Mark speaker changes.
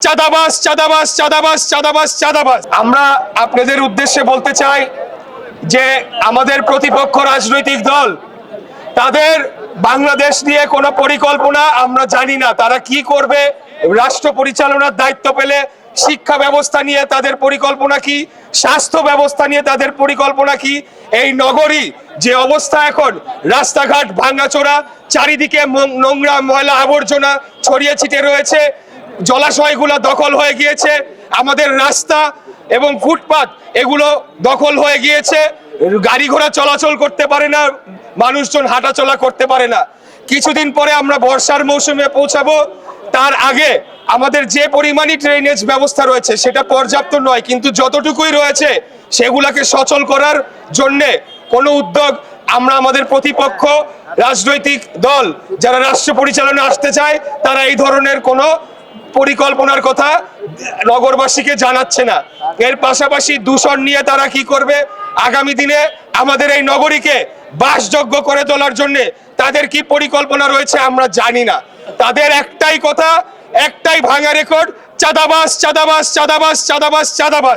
Speaker 1: চাঁদাবাস চাঁদাবাস চাঁদাবাস চাঁদাবাস চাঁদাবাস। আমরা আপনাদের উদ্দেশ্যে বলতে চাই যে আমাদের প্রতিপক্ষ রাজনৈতিক দল, তাদের বাংলাদেশ নিয়ে কোনো পরিকল্পনা আমরা জানি না। তারা কি করবে? রাষ্ট্র পরিচালনার দায়িত্ব পেলে শিক্ষা ব্যবস্থা নিয়ে তাদের পরিকল্পনা কি? স্বাস্থ্য ব্যবস্থা নিয়ে তাদের পরিকল্পনা কি? এই নগরী যে অবস্থা এখন, রাস্তাঘাট ভাঙাচোরা, চারিদিকে নোংরা ময়লা আবর্জনা ছড়িয়ে ছিটে রয়েছে জলাশয়গুলো দখল হয়ে গিয়েছে, আমাদের রাস্তা এবং ফুটপাত এগুলো দখল হয়ে গিয়েছে। গাড়ি ঘোড়া চলাচল করতে পারে না, মানুষজন হাঁটাচলা করতে পারে না। কিছুদিন পরে আমরা বর্ষার মৌসুমে পৌঁছাবো। তার আগে আমাদের যে পরিমাণই ড্রেনেজ ব্যবস্থা রয়েছে, সেটা পর্যাপ্ত নয়, কিন্তু যতটুকুই রয়েছে, সেগুলাকে সচল করার জন্যে কোনো উদ্যোগ আমরা আমাদের প্রতিপক্ষ, রাজনৈতিক দল, যারা রাষ্ট্র পরিচালনা আসতে চায়, তারা এই ধরনের কোনো পরিকল্পনার কথা নগরবাসীকে জানাচ্ছে না। এর পাশাপাশি দূষণ নিয়ে তারা কি করবে? আগামী দিনে আমাদের এই নগরীকে বাসযোগ্য করে তোলার জন্য তাদের কি পরিকল্পনা রয়েছে আমরা জানি না। তাদের একটাই কথা, একটাই ভাঙা রেকর্ড চাঁদাবাস চাঁদাবাস চাঁদাবাস চাঁদাবাস চাঁদাবাস।